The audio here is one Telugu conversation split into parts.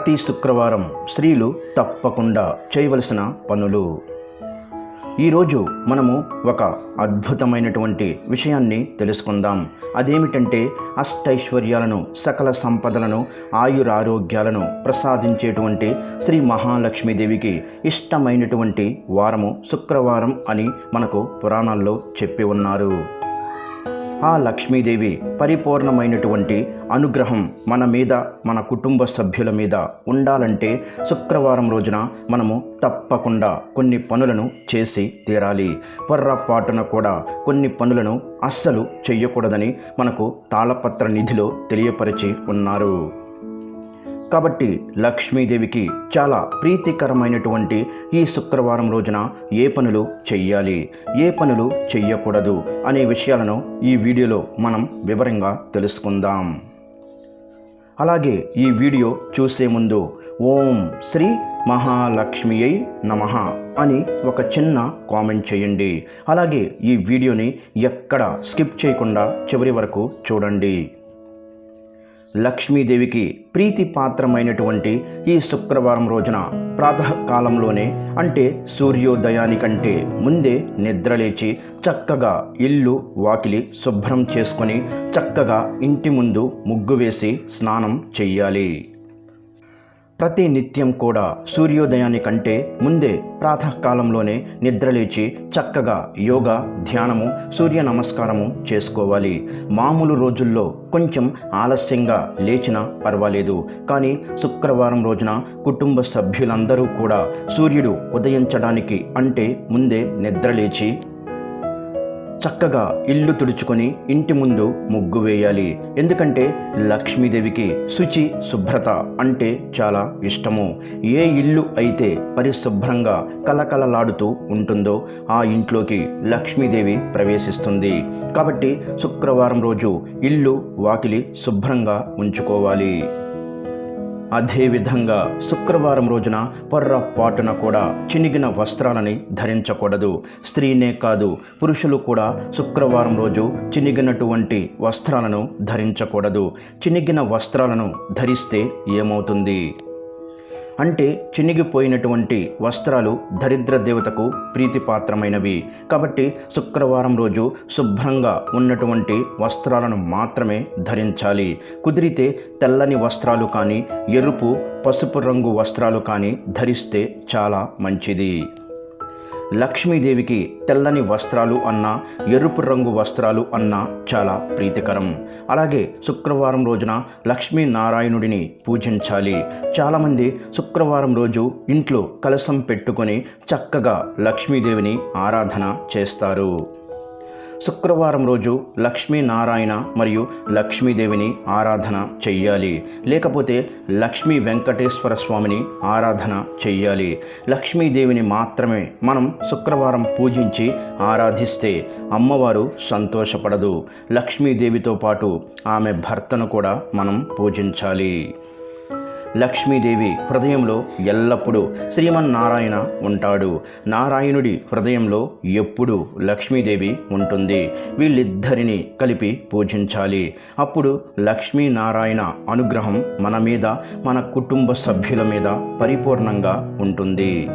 ప్రతి శుక్రవారం స్త్రీలు తప్పకుండా చేయవలసిన పనులు. ఈరోజు మనము ఒక అద్భుతమైనటువంటి విషయాన్ని తెలుసుకుందాం. అదేమిటంటే అష్టైశ్వర్యాలను సకల సంపదలను ఆయురారోగ్యాలను ప్రసాదించేటువంటి శ్రీ మహాలక్ష్మీదేవికి ఇష్టమైనటువంటి వారము శుక్రవారం అని మనకు పురాణాల్లో చెప్పి ఉన్నారు. ఆ లక్ష్మీదేవి పరిపూర్ణమైనటువంటి అనుగ్రహం మన మీద మన కుటుంబ సభ్యుల మీద ఉండాలంటే శుక్రవారం రోజున మనము తప్పకుండా కొన్ని పనులను చేసి తీరాలి. పొర్రపాటున కూడా కొన్ని పనులను అస్సలు చేయకూడదని మనకు తాళపత్ర నిధిలో తెలియపరిచి ఉన్నారు. కాబట్టి లక్ష్మీదేవికి చాలా ప్రీతికరమైనటువంటి ఈ శుక్రవారం రోజున ఏ పనులు చెయ్యాలి? ఏ పనులు చెయ్యకూడదు? అనే విషయాలను ఈ వీడియోలో మనం వివరంగా తెలుసుకుందాం. అలాగే ఈ వీడియో చూసే ముందు ఓం శ్రీ మహాలక్ష్మియై నమ అని ఒక చిన్న కామెంట్ చేయండి. అలాగే ఈ వీడియోని ఎక్కడ స్కిప్ చేయకుండా చివరి వరకు చూడండి. లక్ష్మీదేవికి ప్రీతిపాత్రమైనటువంటి ఈ శుక్రవారం రోజున ప్రాతకాలంలోనే అంటే సూర్యోదయానికంటే ముందే నిద్రలేచి చక్కగా ఇల్లు వాకిలి శుభ్రం చేసుకొని చక్కగా ఇంటి ముందు ముగ్గు వేసి స్నానం చెయ్యాలి. ప్రతి నిత్యం కూడా సూర్యోదయానికంటే ముందే ప్రాతకాలంలోనే నిద్రలేచి చక్కగా యోగా ధ్యానము సూర్య నమస్కారము చేసుకోవాలి. మామూలు రోజుల్లో కొంచెం ఆలస్యంగా లేచినా పర్వాలేదు. కానీ శుక్రవారం రోజున కుటుంబ సభ్యులందరూ కూడా సూర్యుడు ఉదయించడానికి అంటే ముందే నిద్రలేచి చక్కగా ఇల్లు తుడుచుకొని ఇంటి ముందు ముగ్గు వేయాలి. ఎందుకంటే లక్ష్మీదేవికి శుచి శుభ్రత అంటే చాలా ఇష్టము. ఏ ఇల్లు అయితే పరిశుభ్రంగా కలకలలాడుతూ ఉంటుందో ఆ ఇంట్లోకి లక్ష్మీదేవి ప్రవేశిస్తుంది. కాబట్టి శుక్రవారం రోజు ఇల్లు వాకిలి శుభ్రంగా ఉంచుకోవాలి. అదేవిధంగా శుక్రవారం రోజున పొర్రపాటున కూడా చినిగిన వస్త్రాలని ధరించకూడదు. స్త్రీనే కాదు పురుషులు కూడా శుక్రవారం రోజు చినిగినటువంటి వస్త్రాలను ధరించకూడదు. చినిగిన వస్త్రాలను ధరిస్తే ఏమవుతుంది? అంటే చినిగిపోయినటువంటి వస్త్రాలు దరిద్ర దేవతకు ప్రీతిపాత్రమైనవి. కాబట్టి శుక్రవారం రోజు శుభ్రంగా ఉన్నటువంటి వస్త్రాలను మాత్రమే ధరించాలి. కుదిరితే తెల్లని వస్త్రాలు కానీ ఎరుపు పసుపు రంగు వస్త్రాలు కానీ ధరిస్తే చాలా మంచిది. లక్ష్మీదేవికి తెల్లని వస్త్రాలు అన్న ఎరుపు రంగు వస్త్రాలు అన్న చాలా ప్రీతికరం. అలాగే శుక్రవారం రోజున లక్ష్మీనారాయణుడిని పూజించాలి. చాలామంది శుక్రవారం రోజు ఇంట్లో కలసం పెట్టుకొని చక్కగా లక్ష్మీదేవిని ఆరాధన చేస్తారు. శుక్రవారం రోజు లక్ష్మీనారాయణ మరియు లక్ష్మీదేవిని ఆరాధన చెయ్యాలి. లేకపోతే లక్ష్మీ వెంకటేశ్వర స్వామిని ఆరాధన చెయ్యాలి. లక్ష్మీదేవిని మాత్రమే మనం శుక్రవారం పూజించి ఆరాధిస్తే అమ్మవారు సంతోషపడదు. లక్ష్మీదేవితో పాటు ఆమె భర్తను కూడా మనం పూజించాలి. లక్ష్మీదేవి హృదయంలో ఎల్లప్పుడూ శ్రీమన్నారాయణ ఉంటాడు. నారాయణుడి హృదయంలో ఎప్పుడు లక్ష్మీదేవి ఉంటుంది. వీళ్ళిద్దరిని కలిపి పూజించాలి. అప్పుడు లక్ష్మీనారాయణ అనుగ్రహం మన మీద మన కుటుంబ సభ్యుల మీద పరిపూర్ణంగా ఉంటుంది.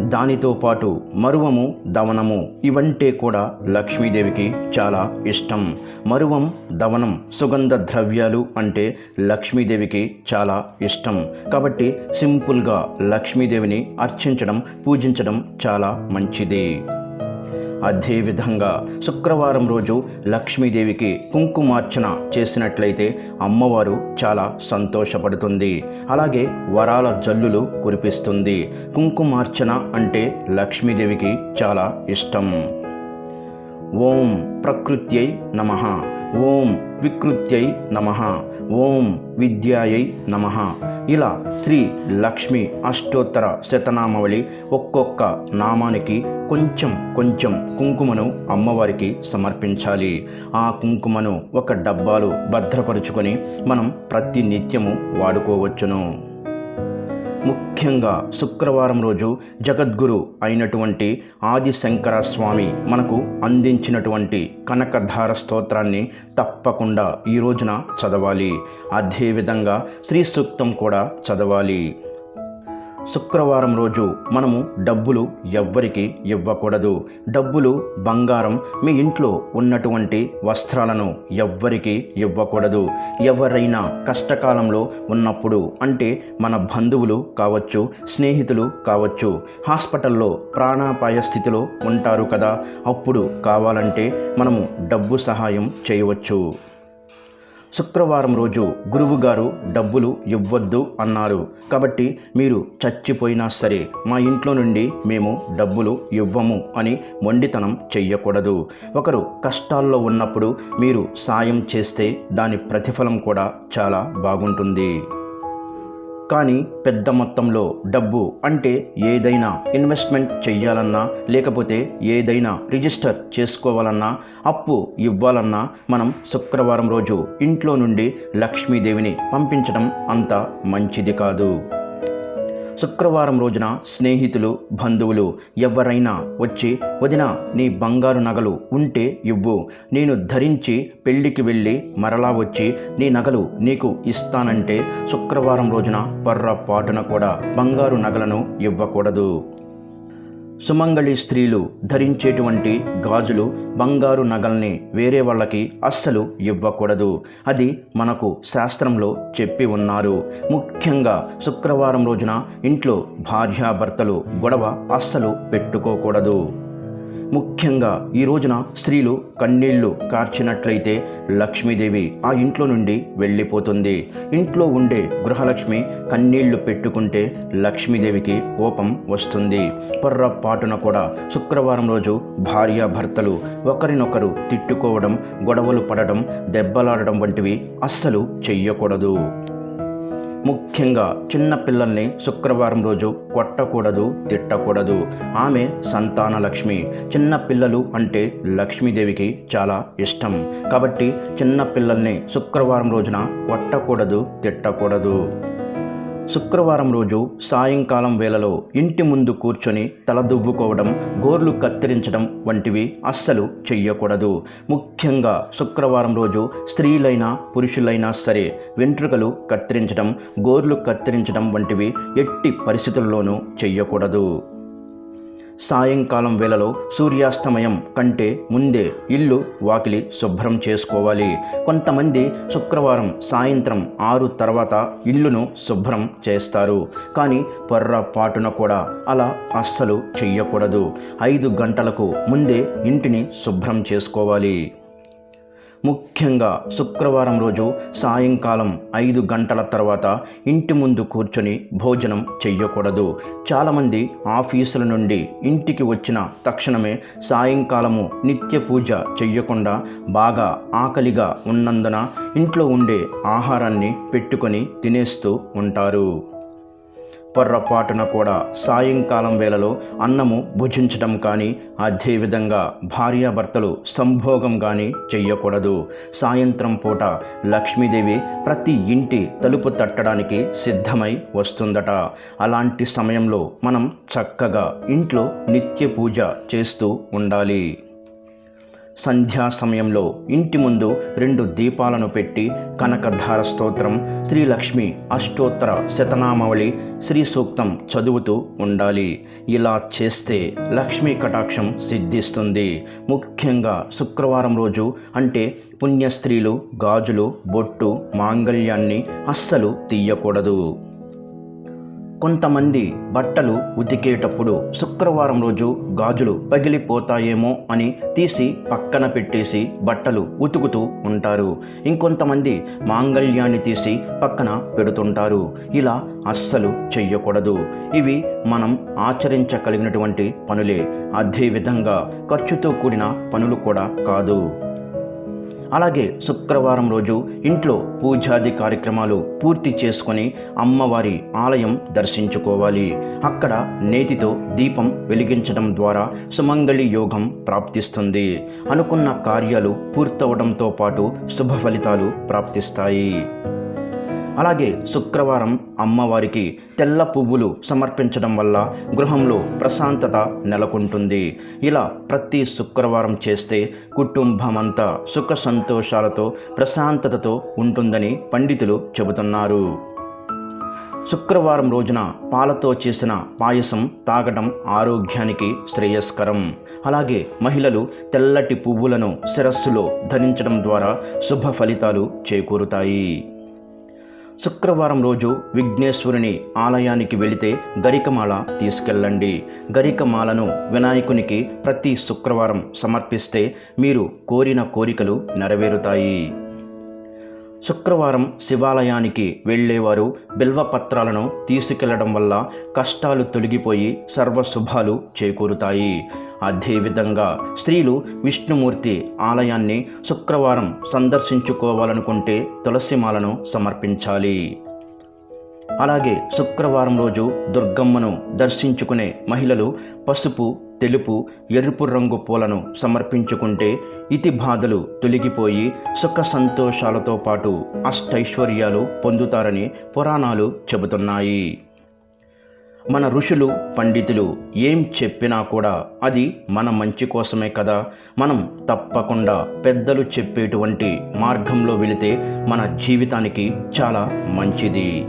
దానితో పాటు మరువము దవనము ఇవంటే కూడా లక్ష్మీదేవికి చాలా ఇష్టం. మరువం దవనం సుగంధ ద్రవ్యాలు అంటే లక్ష్మీదేవికి చాలా ఇష్టం. కాబట్టి సింపుల్గా లక్ష్మీదేవిని అర్చించడం పూజించడం చాలా మంచిది. అదేవిధంగా శుక్రవారం రోజు లక్ష్మీదేవికి కుంకుమార్చన చేసినట్లయితే అమ్మవారు చాలా సంతోషపడుతుంది. అలాగే వరాల జల్లులు కురిపిస్తుంది. కుంకుమార్చన అంటే లక్ష్మీదేవికి చాలా ఇష్టం. ఓం ప్రకృత్యై నమ. ఓం వికృత్యై నమ. ఓం విద్యాయై నమ. ఇలా శ్రీ లక్ష్మి అష్టోత్తర శతనామవళి ఒక్కొక్క నామానికి కొంచెం కొంచెం కుంకుమను అమ్మవారికి సమర్పించాలి. ఆ కుంకుమను ఒక డబ్బాలో భద్రపరుచుకొని మనం ప్రతి నిత్యము వాడుకోవచ్చును. ముఖ్యంగా శుక్రవారం రోజు జగద్గురు అయినటువంటి ఆదిశంకర స్వామి మనకు అందించినటువంటి కనకధార స్తోత్రాన్ని తప్పకుండా ఈ రోజున చదవాలి. అదేవిధంగా శ్రీ సూక్తం కూడా చదవాలి. శుక్రవారం రోజు మనము డబ్బులు ఎవ్వరికి ఇవ్వకూడదు. డబ్బులు బంగారం మీ ఇంట్లో ఉన్నటువంటి వస్త్రాలను ఎవ్వరికి ఇవ్వకూడదు. ఎవరైనా కష్టకాలంలో ఉన్నప్పుడు అంటే మన బంధువులు కావచ్చు స్నేహితులు కావచ్చు హాస్పిటల్లో ప్రాణాపాయ స్థితిలో ఉంటారు కదా. అప్పుడు కావాలంటే మనము డబ్బు సహాయం చేయవచ్చు. శుక్రవారం రోజు గురువుగారు డబ్బులు ఇవ్వద్దు అన్నారు. కాబట్టి మీరు చచ్చిపోయినా సరే మా ఇంట్లో నుండి మేము డబ్బులు ఇవ్వము అని మొండితనం చెయ్యకూడదు. ఒకరు కష్టాల్లో ఉన్నప్పుడు మీరు సాయం చేస్తే దాని ప్రతిఫలం కూడా చాలా బాగుంటుంది. కానీ పెద్ద మొత్తంలో డబ్బు అంటే ఏదైనా ఇన్వెస్ట్మెంట్ చెయ్యాలన్నా లేకపోతే ఏదైనా రిజిస్టర్ చేసుకోవాలన్నా అప్పు ఇవ్వాలన్నా మనం శుక్రవారం రోజు ఇంట్లో నుండి లక్ష్మీదేవిని పంపించడం అంత మంచిది కాదు. శుక్రవారం రోజున స్నేహితులు బంధువులు ఎవరైనా వచ్చి వదిన నీ బంగారు నగలు ఉంటే ఇవ్వు. నేను ధరించి పెళ్ళికి వెళ్ళి మరలా వచ్చి నీ నగలు నీకు ఇస్తానంటే శుక్రవారం రోజున పొర్రపాటున కూడా బంగారు నగలను ఇవ్వకూడదు. సుమంగళి స్త్రీలు ధరించేటువంటి గాజులు బంగారు నగల్ని వేరే వాళ్ళకి అస్సలు ఇవ్వకూడదు. అది మనకు శాస్త్రంలో చెప్పి ఉన్నారు. ముఖ్యంగా శుక్రవారం రోజున ఇంట్లో భార్యాభర్తలు గొడవ అస్సలు పెట్టుకోకూడదు. ముఖ్యంగా ఈ రోజున స్త్రీలు కన్నీళ్ళు కార్చినట్లయితే లక్ష్మీదేవి ఆ ఇంట్లో నుండి వెళ్ళిపోతుంది. ఇంట్లో ఉండే గృహలక్ష్మి కన్నీళ్ళు పెట్టుకుంటే లక్ష్మీదేవికి కోపం వస్తుంది. పొర్రపాటున కూడా శుక్రవారం రోజు భార్యాభర్తలు ఒకరినొకరు తిట్టుకోవడం గొడవలు పడడం దెబ్బలాడడం వంటివి అస్సలు చెయ్యకూడదు. ముఖ్యంగా చిన్న పిల్లల్ని శుక్రవారం రోజు కొట్టకూడదు తిట్టకూడదు. ఆమె సంతాన లక్ష్మి. చిన్న పిల్లలు అంటే లక్ష్మీదేవికి చాలా ఇష్టం. కాబట్టి చిన్న పిల్లల్ని శుక్రవారం రోజున కొట్టకూడదు తిట్టకూడదు. శుక్రవారం రోజు సాయంకాలం వేళలో ఇంటి ముందు కూర్చొని తలదువ్వుకోవడం గోర్లు కత్తిరించడం వంటివి అస్సలు చెయ్యకూడదు. ముఖ్యంగా శుక్రవారం రోజు స్త్రీలైనా పురుషులైనా సరే వెంట్రుకలు కత్తిరించడం గోర్లు కత్తిరించడం వంటివి ఎట్టి పరిస్థితుల్లోనూ చెయ్యకూడదు. సాయంకాలం వేళలో సూర్యాస్తమయం కంటే ముందే ఇల్లు వాకిలి శుభ్రం చేసుకోవాలి. కొంతమంది శుక్రవారం సాయంత్రం ఆరు తర్వాత ఇల్లును శుభ్రం చేస్తారు. కానీ పొర్రపాటున కూడా అలా అస్సలు చెయ్యకూడదు. ఐదు గంటలకు ముందే ఇంటిని శుభ్రం చేసుకోవాలి. ముఖ్యంగా శుక్రవారం రోజు సాయంకాలం ఐదు గంటల తర్వాత ఇంటి ముందు కూర్చొని భోజనం చెయ్యకూడదు. చాలామంది ఆఫీసుల నుండి ఇంటికి వచ్చిన తక్షణమే సాయంకాలము నిత్య పూజ చెయ్యకుండా బాగా ఆకలిగా ఉన్నందున ఇంట్లో ఉండే ఆహారాన్ని పెట్టుకొని తినేస్తూ ఉంటారు. పొర్రపాటున కూడా సాయంకాలం వేళలో అన్నము భుజించటం కానీ అదేవిధంగా భార్యాభర్తలు సంభోగం కానీ చెయ్యకూడదు. సాయంత్రం పూట లక్ష్మీదేవి ప్రతి ఇంటి తలుపు తట్టడానికి సిద్ధమై వస్తుందట. అలాంటి సమయంలో మనం చక్కగా ఇంట్లో నిత్య పూజ చేస్తూ ఉండాలి. సంధ్యా సమయంలో ఇంటి ముందు రెండు దీపాలను పెట్టి కనకధార స్తోత్రం శ్రీలక్ష్మి అష్టోత్తర శతనామావళి శ్రీ సూక్తం చదువుతూ ఉండాలి. ఇలా చేస్తే లక్ష్మీ కటాక్షం సిద్ధిస్తుంది. ముఖ్యంగా శుక్రవారం రోజు అంటే పుణ్య స్త్రీలు గాజులు బొట్టు మాంగళ్యాన్ని అస్సలు తీయకూడదు. కొంతమంది బట్టలు ఉతికేటప్పుడు శుక్రవారం రోజు గాజులు పగిలిపోతాయేమో అని తీసి పక్కన పెట్టేసి బట్టలు ఉతుకుతూ ఉంటారు. ఇంకొంతమంది మాంగళ్యాన్ని తీసి పక్కన పెడుతుంటారు. ఇలా అస్సలు చెయ్యకూడదు. ఇవి మనం ఆచరించగలిగినటువంటి పనులే. అదేవిధంగా ఖర్చుతో కూడిన పనులు కూడా కాదు. అలాగే శుక్రవారం రోజు ఇంట్లో పూజాది కార్యక్రమాలు పూర్తి చేసుకొని అమ్మవారి ఆలయం దర్శించుకోవాలి. అక్కడ నేతితో దీపం వెలిగించడం ద్వారా సుమంగళి యోగం ప్రాప్తిస్తుంది. అనుకున్న కార్యాలు పూర్తవడంతో పాటు శుభ ఫలితాలు ప్రాప్తిస్తాయి. అలాగే శుక్రవారం అమ్మవారికి తెల్ల పువ్వులు సమర్పించడం వల్ల గృహంలో ప్రశాంతత నెలకొంటుంది. ఇలా ప్రతి శుక్రవారం చేస్తే కుటుంబమంతా సుఖ సంతోషాలతో ప్రశాంతతతో ఉంటుందని పండితులు చెబుతున్నారు. శుక్రవారం రోజున పాలతో చేసిన పాయసం తాగడం ఆరోగ్యానికి శ్రేయస్కరం. అలాగే మహిళలు తెల్లటి పువ్వులను శిరస్సులో ధరించడం ద్వారా శుభ ఫలితాలు చేకూరుతాయి. శుక్రవారం రోజు విఘ్నేశ్వరుని ఆలయానికి వెళితే గరికమాల తీసుకెళ్ళండి. గరికమాలను వినాయకునికి ప్రతి శుక్రవారం సమర్పిస్తే మీరు కోరిన కోరికలు నెరవేరుతాయి. శుక్రవారం శివాలయానికి వెళ్ళేవారు బిల్వపత్రాలను తీసుకెళ్ళడం వల్ల కష్టాలు తొలగిపోయి సర్వశుభాలు చేకూరుతాయి. అదేవిధంగా స్త్రీలు విష్ణుమూర్తి ఆలయాన్ని శుక్రవారం సందర్శించుకోవాలనుకుంటే తులసిమాలను సమర్పించాలి. అలాగే శుక్రవారం రోజు దుర్గమ్మను దర్శించుకునే మహిళలు పసుపు తెలుపు ఎరుపు రంగు పూలను సమర్పించుకుంటే ఇతి బాధలు తొలగిపోయి సుఖ సంతోషాలతో పాటు అష్టైశ్వర్యాలు పొందుతారని పురాణాలు చెబుతున్నాయి. మన ఋషులు పండితులు ఏం చెప్పినా కూడా అది మన మంచి కోసమే కదా. మనం తప్పకుండా పెద్దలు చెప్పేటువంటి మార్గంలో వెళితే మన జీవితానికి చాలా మంచిది.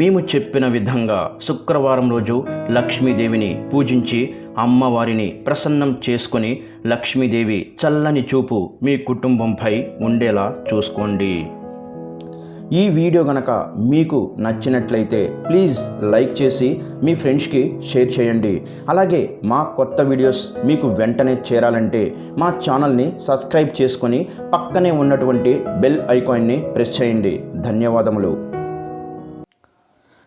మేము చెప్పిన విధంగా శుక్రవారం రోజు లక్ష్మీదేవిని పూజించి అమ్మవారిని ప్రసన్నం చేసుకొని లక్ష్మీదేవి చల్లని చూపు మీ కుటుంబంపై ఉండేలా చూసుకోండి. ఈ వీడియో గనక మీకు నచ్చినట్లయితే ప్లీజ్ లైక్ చేసి మీ ఫ్రెండ్స్కి షేర్ చేయండి. అలాగే మా కొత్త వీడియోస్ మీకు వెంటనే చేరాలంటే మా ఛానల్ని సబ్స్క్రైబ్ చేసుకొని పక్కనే ఉన్నటువంటి బెల్ ఐకాన్ని ప్రెస్ చేయండి. ధన్యవాదములు.